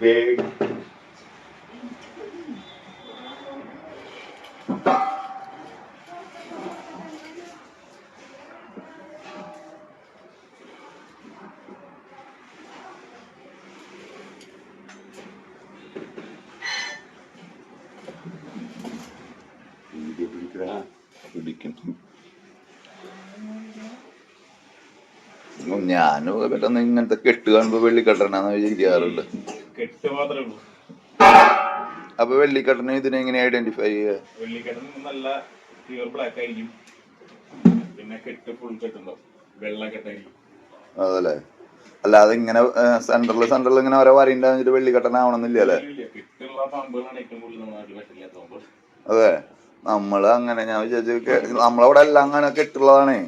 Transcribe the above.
Big. പിടിക്കും ഞാനും പെട്ടെന്ന് ഇങ്ങനത്തെ കെട്ട് കാണുമ്പോ വെള്ളിക്കട്ടനാന്ന് വിചാരിക്കാറുണ്ട് അപ്പൊ വെള്ളിക്കട്ടനെ ഇതിനെ എങ്ങനെ ഐഡന്റിഫൈ ചെയ്യുക വെള്ളിക്കെട്ടൻ നല്ല പ്യൂർ ബ്ലാക്ക് ആയിരിക്കും. പിന്നെ കെട്ട് ഫുൾ കെട്ടുണ്ടാവും വെള്ള കെട്ടായിരിക്കും. അതല്ലേ? അല്ലാതെ ഇങ്ങനെ സെന്ററിൽ സെന്ററിൽ ഇങ്ങനെ ഓരോ വരയുണ്ടാവുന്നിട്ട് വെള്ളിക്കട്ടനാവണമെന്നില്ല അല്ലേ? അതെ. നമ്മൾ അങ്ങനെ ഞാൻ വിചാരിച്ചു നമ്മളവിടെ എല്ലാം അങ്ങനെ കെട്ടുള്ളതാണേ